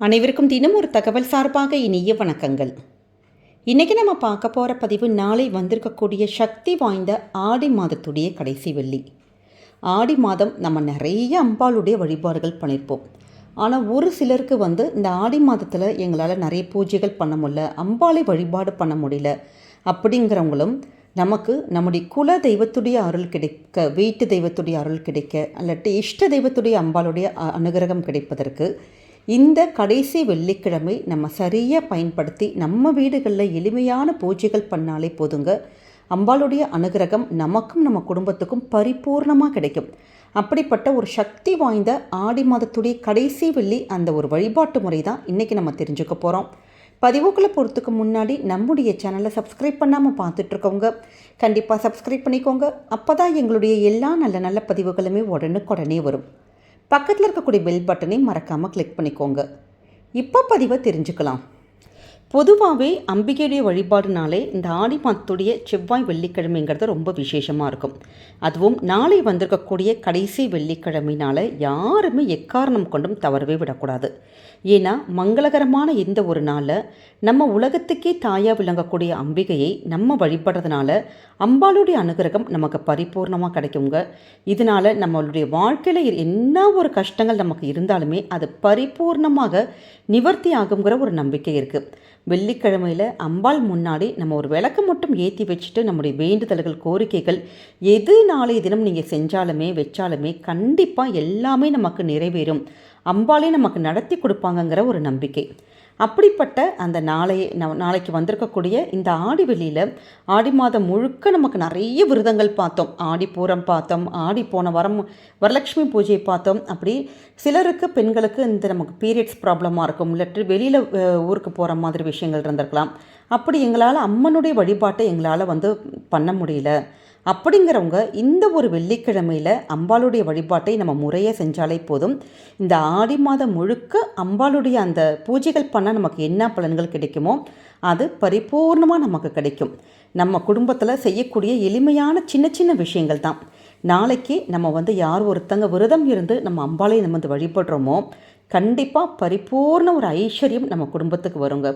அனைவருக்கும் தினம் ஒரு தகவல் சார்பாக இனிய வணக்கங்கள். இன்றைக்கி நம்ம பார்க்க போகிற பதிவு நாளை வந்திருக்கக்கூடிய சக்தி வாய்ந்த ஆடி மாதத்துடைய கடைசி வெள்ளி. ஆடி மாதம் நம்ம நிறைய அம்பாளுடைய வழிபாடுகள் பண்ணியிருப்போம் ஆனால் ஒரு சிலருக்கு வந்து இந்த ஆடி மாதத்தில் எங்களால் நிறைய பூஜைகள் பண்ண முடியல அம்பாளை வழிபாடு பண்ண முடியல அப்படிங்கிறவங்களும் நமக்கு நம்முடைய குல தெய்வத்துடைய அருள் கிடைக்க வீட்டு தெய்வத்துடைய அருள் கிடைக்க அல்லட்டு இஷ்ட தெய்வத்துடைய அம்பாளுடைய அனுகிரகம் கிடைப்பதற்கு இந்த கடைசி வெள்ளிக்கிழமை நம்ம சரியாக பயன்படுத்தி நம்ம வீடுகளில் எளிமையான பூஜைகள் பண்ணாலே போதுங்க. அம்பாளுடைய அனுகிரகம் நமக்கும் நம்ம குடும்பத்துக்கும் பரிபூர்ணமாக கிடைக்கும். அப்படிப்பட்ட ஒரு சக்தி வாய்ந்த ஆடி மாதத்துடைய கடைசி வெள்ளி அந்த ஒரு வழிபாட்டு முறை தான் இன்றைக்கி நம்ம தெரிஞ்சுக்க போகிறோம் பதிவுக்குள்ளே போகிறதுக்கு முன்னாடி நம்முடைய சேனலை சப்ஸ்கிரைப் பண்ணாமல் பார்த்துட்ருக்கோங்க கண்டிப்பாக சப்ஸ்கிரைப் பண்ணிக்கோங்க. அப்போ தான் எங்களுடைய எல்லா நல்ல நல்ல பதிவுகளுமே உடனுக்குடனே வரும். பக்கத்தில் இருக்கக்கூடிய பெல் பட்டனை மறக்காமல் கிளிக் பண்ணிக்கோங்க. இப்போ பதிவை தெரிஞ்சுக்கலாம். பொதுவாகவே அம்பிகையுடைய வழிபாடுனாலே இந்த ஆடி மாதத்துடைய செவ்வாய் வெள்ளிக்கிழமைங்கிறது ரொம்ப விசேஷமாக இருக்கும். அதுவும் நாளை வந்திருக்கக்கூடிய கடைசி வெள்ளிக்கிழமைனால யாருமே எக்காரணம் கொண்டும் தவறவே விடக்கூடாது. ஏன்னா மங்களகரமான இந்த ஒரு நாளில் நம்ம உலகத்துக்கே தாயாக விளங்கக்கூடிய அம்பிகையை நம்ம வழிபடுறதுனால அம்பாளுடைய அனுகிரகம் நமக்கு பரிபூர்ணமாக கிடைக்குங்க. இதனால் நம்மளுடைய வாழ்க்கையில் என்ன ஒரு கஷ்டங்கள் நமக்கு இருந்தாலுமே அது பரிபூர்ணமாக நிவர்த்தி ஆகுங்கிற ஒரு நம்பிக்கை இருக்குது வெள்ளிக்கிழமையில் அம்பாள் முன்னாடி நம்ம ஒரு விளக்கு மட்டும் ஏற்றி வச்சுட்டு நம்முடைய வேண்டுதல்கள் கோரிக்கைகள் எது நாளைய தினம் நீங்கள் செஞ்சாலுமே வச்சாலுமே கண்டிப்பாக எல்லாமே நமக்கு நிறைவேறும். அம்பாளே நமக்கு நடத்தி கொடுப்பாங்கங்கிற ஒரு நம்பிக்கை. அப்படிப்பட்ட அந்த நாளை ந- நாளைக்கு வந்திருக்கக்கூடிய இந்த ஆடி வெளியில் ஆடி மாதம் முழுக்க நமக்கு நிறைய விரதங்கள் பார்த்தோம். ஆடி பூரம் பார்த்தோம் ஆடி போன வாரம் வரலட்சுமி பூஜையை பார்த்தோம். அப்படி சிலருக்கு பெண்களுக்கு இந்த நமக்கு பீரியட்ஸ் ப்ராப்ளமாக இருக்கும். இல்லாட்டி வெளியில் ஊருக்கு போகிற மாதிரி விஷயங்கள் இருந்திருக்கலாம். அப்படி எங்களால் அம்மனுடைய வழிபாட்டை எங்களால் வந்து பண்ண முடியல. அப்படிங்கிறவங்க இந்த ஒரு வெள்ளிக்கிழமையில் அம்பாளுடைய வழிபாட்டை நம்ம முறையாக செஞ்சாலே போதும். இந்த ஆடி மாதம் முழுக்க அம்பாளுடைய அந்த பூஜைகள் பண்ணால் நமக்கு என்ன பலன்கள் கிடைக்குமோ அது பரிபூர்ணமாக நமக்கு கிடைக்கும். நம்ம குடும்பத்தில் செய்யக்கூடிய எளிமையான சின்ன சின்ன விஷயங்கள் தான். நாளைக்கு நம்ம வந்து யார் ஒருத்தங்க விரதம் இருந்து நம்ம அம்பாளை நம்ம வந்து வழிபடுறோமோ கண்டிப்பாக பரிபூர்ண ஒரு ஐஸ்வர்யம் நம்ம குடும்பத்துக்கு வருங்க.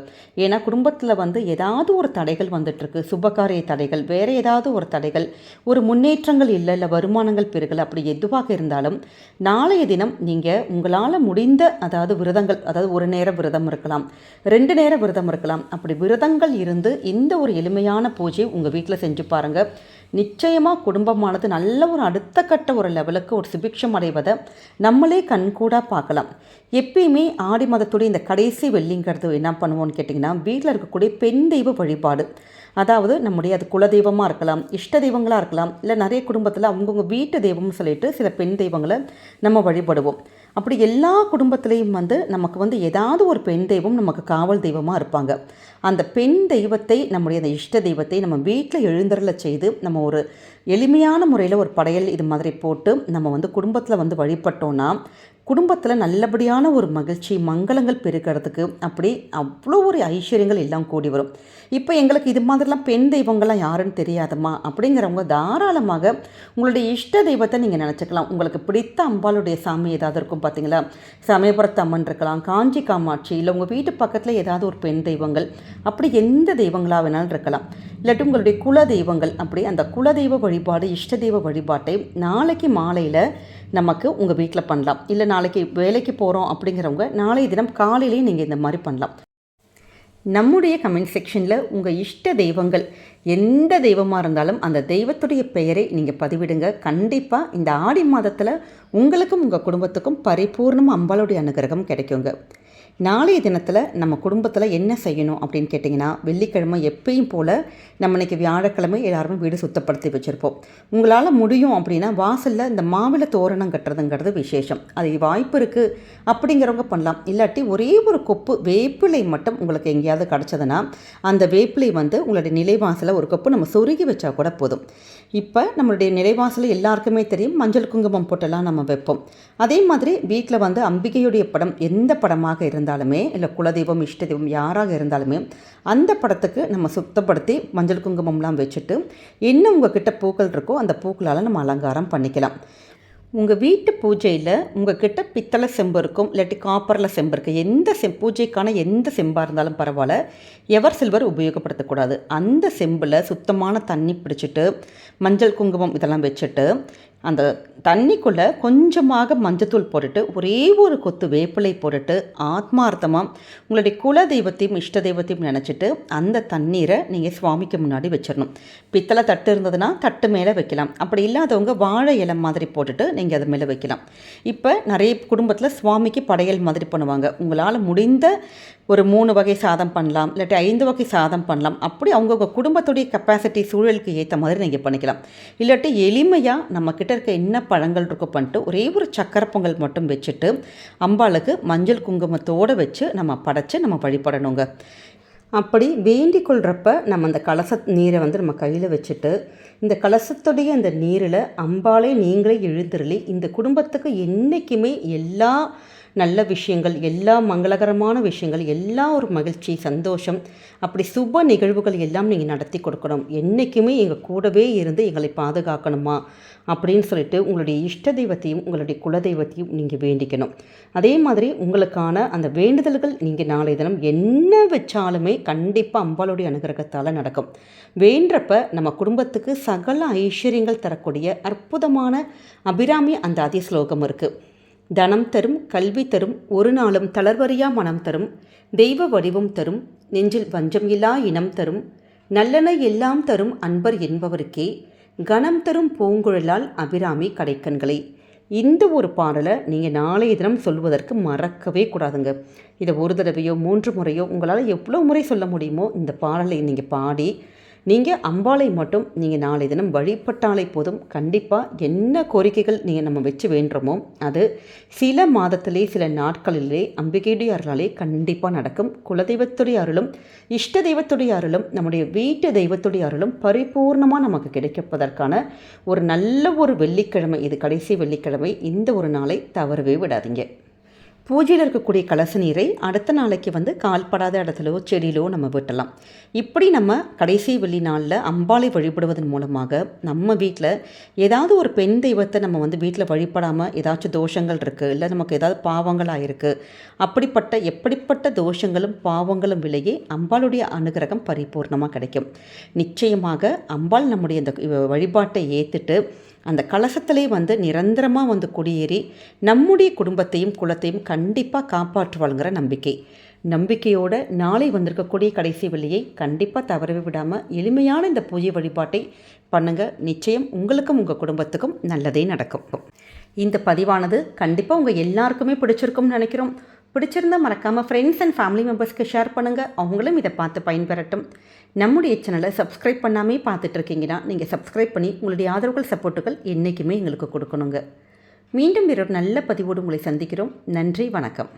ஏன்னா குடும்பத்தில் வந்து ஏதாவது ஒரு தடைகள் வந்துட்டுருக்கு. சுபகாரிய தடைகள் வேறு ஏதாவது ஒரு தடைகள். ஒரு முன்னேற்றங்கள் இல்லை இல்லை வருமானங்கள் பெருகல் அப்படி எதுவாக இருந்தாலும் நாளைய தினம் நீங்கள் உங்களால் முடிந்த அதாவது விரதங்கள் அதாவது ஒரு நேர விரதம் இருக்கலாம் ரெண்டு நேர விரதம் இருக்கலாம். அப்படி விரதங்கள் இருந்து இந்த ஒரு எளிமையான பூஜை உங்கள் வீட்டில் செஞ்சு பாருங்கள் நிச்சயமாக குடும்பமானது நல்ல ஒரு அடுத்த கட்ட ஒரு லெவலுக்கு ஒரு சுபிக்ஷம் அடைவதை நம்மளே கண்கூடாக பார்க்கலாம். எப்பயுமே ஆடி மாதத்துடைய இந்த கடைசி வெள்ளிங்கிறது என்ன பண்ணுவோம்னு கேட்டிங்கன்னா வீட்டில் இருக்கக்கூடிய பெண் தெய்வ வழிபாடு. அதாவது நம்முடைய அது குலதெய்வமாக இருக்கலாம் இஷ்ட தெய்வங்களாக இருக்கலாம் இல்லை நிறைய குடும்பத்தில் அவங்கவுங்க வீட்டு தெய்வம்னு சொல்லிட்டு சில பெண் தெய்வங்களை நம்ம வழிபடுவோம். அப்படி எல்லா குடும்பத்திலையும் வந்து நமக்கு வந்து ஏதாவது ஒரு பெண் தெய்வம் நமக்கு காவல் தெய்வமாக இருப்பாங்க. அந்த பெண் தெய்வத்தை நம்முடைய அந்த இஷ்ட தெய்வத்தை நம்ம வீட்டில் எழுந்தரலை செய்து நம்ம ஒரு எளிமையான முறையில் ஒரு படையல் இது மாதிரி போட்டு நம்ம வந்து குடும்பத்தில் வந்து வழிபட்டோன்னா குடும்பத்தில் நல்லபடியான ஒரு மகிழ்ச்சி மங்களங்கள் பெருக்கிறதுக்கு அப்படி அவ்வளோ ஒரு ஐஸ்வர்யங்கள் எல்லாம் கூடி வரும். இப்போ எங்களுக்கு இது மாதிரிலாம் பெண் தெய்வங்கள்லாம் யாருன்னு தெரியாதம்மா? அப்படிங்கிறவங்க தாராளமாக உங்களுடைய இஷ்ட தெய்வத்தை நீங்கள் நினச்சிக்கலாம். உங்களுக்கு பிடித்த அம்பாளுடைய சாமி ஏதாவது இருக்கும் பார்த்தீங்களா சமயபுரத்து அம்மன் இருக்கலாம் காஞ்சி காமாட்சி இல்லை உங்கள் வீட்டு பக்கத்தில் ஏதாவது ஒரு பெண் தெய்வங்கள் அப்படி எந்த தெய்வங்களாக வேணாலும் இருக்கலாம். இல்லாட்டி உங்களுடைய குல தெய்வங்கள் அப்படி அந்த குல தெய்வ வழிபாடு இஷ்ட தெய்வ வழிபாட்டை நாளைக்கு மாலையில் நமக்கு உங்கள் வீட்டில் பண்ணலாம். இல்லை நாளைக்கு வேலைக்கு போகிறோம் அப்படிங்கிறவங்க நாளைய தினம் காலையிலேயே நீங்கள் இந்த மாதிரி பண்ணலாம். நம்முடைய கமெண்ட் செக்ஷனில் உங்கள் இஷ்ட தெய்வங்கள் எந்த தெய்வமாக இருந்தாலும் அந்த தெய்வத்துடைய பெயரை நீங்கள் பதிவிடுங்க. கண்டிப்பாக இந்த ஆடி மாதத்தில் உங்களுக்கும் உங்கள் குடும்பத்துக்கும் பரிபூர்ணம் அம்பாளுடைய அனுகிரகம் கிடைக்குங்க. நாளைய தினத்தில் நம்ம குடும்பத்தில் என்ன செய்யணும் அப்படின்னு கேட்டிங்கன்னா வெள்ளிக்கிழமை எப்பயும் போல் நம்ம இன்னைக்கு வியாழக்கிழமை எல்லாருமே வீடு சுத்தப்படுத்தி வச்சுருப்போம். உங்களால் முடியும் அப்படின்னா வாசலில் இந்த மாவிளை தோரணம் கட்டுறதுங்கிறது விசேஷம். அது வாய்ப்பு இருக்குது அப்படிங்கிறவங்க பண்ணலாம். இல்லாட்டி ஒரே ஒரு கொப்பு வேப்பிலை மட்டும் உங்களுக்கு எங்கேயாவது கிடச்சதுன்னா அந்த வேப்பிலை வந்து உங்களுடைய நிலைவாசலில் ஒரு கொப்பு நம்ம சொருகி வச்சா கூட போதும். இப்போ நம்மளுடைய நிலைவாசல் எல்லாருக்குமே தெரியும். மஞ்சள் குங்குமம் போட்டெல்லாம் நம்ம வைப்போம். அதே மாதிரி வீட்டில் வந்து அம்பிகையுடைய படம் எந்த படமாக இருந்தாலுமே இல்லை குலதெய்வம் இஷ்ட தெய்வம் யாராக இருந்தாலுமே அந்த படத்துக்கு நம்ம சுத்தப்படுத்தி மஞ்சள் குங்குமம்லாம் வச்சுட்டு என்ன உங்ககிட்ட பூக்கள் இருக்கோ அந்த பூக்களால் நம்ம அலங்காரம் பண்ணிக்கலாம். உங்கள் வீட்டு பூஜையில் உங்கள் கிட்ட பித்தளை செம்பு இருக்கும் இல்லாட்டி காப்பரில் செம்பு இருக்குது எந்த செம் பூஜைக்கான எந்த செம்பாக இருந்தாலும் பரவாயில்ல. எவர் சில்வர் உபயோகப்படுத்தக்கூடாது. அந்த செம்பில் சுத்தமான தண்ணி பிடிச்சிட்டு மஞ்சள் குங்குமம் இதெல்லாம் வச்சுட்டு அந்த தண்ணிக்குள்ளே கொஞ்சமாக மஞ்சத்தூள் போட்டுட்டு ஒரே ஒரு கொத்து வேப்பிலை போட்டுட்டு ஆத்மார்த்தமாக உங்களுடைய குல தெய்வத்தையும் இஷ்ட தெய்வத்தையும் நினச்சிட்டு அந்த தண்ணீரை நீங்கள் சுவாமிக்கு முன்னாடி வச்சிடணும் பித்தளை தட்டு இருந்ததுன்னா தட்டு மேலே வைக்கலாம். அப்படி இல்லாதவங்க வாழை இலை மாதிரி போட்டுட்டு நீங்கள் அது மேலே வைக்கலாம். இப்போ நிறைய குடும்பத்தில் சுவாமிக்கு படையல் மாதிரி பண்ணுவாங்க. உங்களால் முடிந்த ஒரு மூணு வகை சாதம் பண்ணலாம் இல்லாட்டி ஐந்து வகை சாதம் பண்ணலாம். அப்படி அவங்கவுங்க குடும்பத்துடைய கெப்பாசிட்டி சூழலுக்கு ஏற்ற மாதிரி நீங்கள் பண்ணிக்கலாம். இல்லாட்டி எளிமையாக நம்மக்கிட்ட இருக்க என்ன பழங்கள் இருக்கோ பண்ணிட்டு ஒரே ஒரு சக்கரை பொங்கல் மட்டும் வச்சுட்டு அம்பாளுக்கு மஞ்சள் குங்குமத்தோடு வச்சு நம்ம படைச்சு நம்ம வழிபடணுங்க. அப்படி வேண்டிக் கொள்கிறப்ப நம்ம அந்த கலச நீரை வந்து நம்ம கையில் வச்சுட்டு இந்த கலசத்துடைய அந்த நீரில் அம்பாலே நீங்களே எழுந்திரளி இந்த குடும்பத்துக்கு என்றைக்குமே எல்லா நல்ல விஷயங்கள் எல்லா மங்களகரமான விஷயங்கள் எல்லா ஒரு மகிழ்ச்சி சந்தோஷம் அப்படி சுப நிகழ்வுகள் எல்லாம் நீங்கள் நடத்தி கொடுக்கணும். என்றைக்குமே எங்கள் கூடவே இருந்து எங்களை பாதுகாக்கணுமா அப்படின்னு சொல்லிட்டு உங்களுடைய இஷ்ட தெய்வத்தையும் உங்களுடைய குலதெய்வத்தையும் நீங்கள் வேண்டிக்கணும். அதே மாதிரி உங்களுக்கான அந்த வேண்டுதல்கள் நீங்கள் நாளை தினம் என்ன வச்சாலுமே கண்டிப்பாக அம்பாளுடைய அனுகிரகத்தால் நடக்கும். வேண்டப்ப நம்ம குடும்பத்துக்கு சகல ஐஸ்வர்யங்கள் தரக்கூடிய அற்புதமான அபிராமி அந்த அதிஸ்லோகம் இருக்குது தனம் தரும் கல்வி தரும் ஒரு நாளும் தளர்வறியா மனம் தரும் தெய்வ வடிவம் தரும் நெஞ்சில் வஞ்சம் இல்லா இனம் தரும் நல்லன எல்லாம் தரும் அன்பர் என்பவருக்கே கணம் தரும் பூங்குழலால் அபிராமி கடைக்கண்களை. இந்த ஒரு பாடலை நீங்கள் நாளைய தினம் சொல்வதற்கு மறக்கவே கூடாதுங்க. இதை ஒரு தடவையோ மூன்று முறையோ உங்களால் எவ்வளோ முறை சொல்ல முடியுமோ இந்த பாடலை நீங்கள் பாடி நீங்கள் அம்பாளை மட்டும் நீங்கள் நாளை தினம் வழிபட்டாலே போதும். கண்டிப்பாக என்ன கோரிக்கைகள் நீங்கள் நம்ம வச்சு வேண்டுறோமோ அது சில மாதத்திலே சில நாட்களிலே அம்பிகையுடைய அருளாலே கண்டிப்பாக நடக்கும். குலதெய்வத்துடைய அருளும் இஷ்ட தெய்வத்துடைய அருளும் நம்முடைய வீட்டு தெய்வத்துடைய அருளும் பரிபூர்ணமாக நமக்கு கிடைக்கப்பதற்கான ஒரு நல்ல ஒரு வெள்ளிக்கிழமை இது கடைசி வெள்ளிக்கிழமை இந்த ஒரு நாளை தவறவே விடாதீங்க. பூஜையில் இருக்கக்கூடிய கலச நீரை அடுத்த நாளைக்கு வந்து கால்படாத இடத்துலோ செடியிலோ நம்ம விட்டலாம். இப்படி நம்ம கடைசி வெள்ளி நாளில் அம்பாலை வழிபடுவதன் மூலமாக நம்ம வீட்டில் ஏதாவது ஒரு பெண் தெய்வத்தை நம்ம வந்து வீட்டில் வழிபடாமல் ஏதாச்சும் தோஷங்கள் இருக்குது இல்லை நமக்கு ஏதாவது பாவங்களாக இருக்குது அப்படிப்பட்ட எப்படிப்பட்ட தோஷங்களும் பாவங்களும் விலையே அம்பாளுடைய அனுகிரகம் பரிபூர்ணமாக கிடைக்கும். நிச்சயமாக அம்பாள் நம்முடைய இந்த வழிபாட்டை ஏற்றுட்டு அந்த கலசத்திலே வந்து நிரந்தரமாக வந்து குடியேறி நம்முடைய குடும்பத்தையும் குலத்தையும் கண்டிப்பாக காப்பாற்றுவாளுங்கிற நம்பிக்கை. நம்பிக்கையோடு நாளை வந்திருக்கக்கூடிய கடைசி வெள்ளியை கண்டிப்பாக தவறவே விடாமல் எளிமையான இந்த பூஜை வழிபாட்டை பண்ணுங்கள் நிச்சயம் உங்களுக்கும் உங்கள் குடும்பத்துக்கும் நல்லதே நடக்கும். இந்த பதிவானது கண்டிப்பாக உங்கள் எல்லாருக்குமே பிடிச்சிருக்கும்னு நினைக்கிறோம். பிடிச்சிருந்தா மறக்காமல் ஃப்ரெண்ட்ஸ் அண்ட் ஃபேமிலி மெம்பர்ஸ்க்கு ஷேர் பண்ணுங்கள் அவங்களும் இதை பார்த்து பயன்பெறட்டும். நம்முடைய சேனலை சப்ஸ்கிரைப் பண்ணாமே பார்த்துட்ருக்கீங்கன்னா நீங்கள் சப்ஸ்கிரைப் பண்ணி உங்களுடைய ஆதரவுகள் சப்போர்ட்டுகள் என்றைக்குமே எங்களுக்கு கொடுக்கணுங்க. மீண்டும் வேறொரு நல்ல பதிவோடு உங்களை சந்திக்கிறோம். நன்றி வணக்கம்.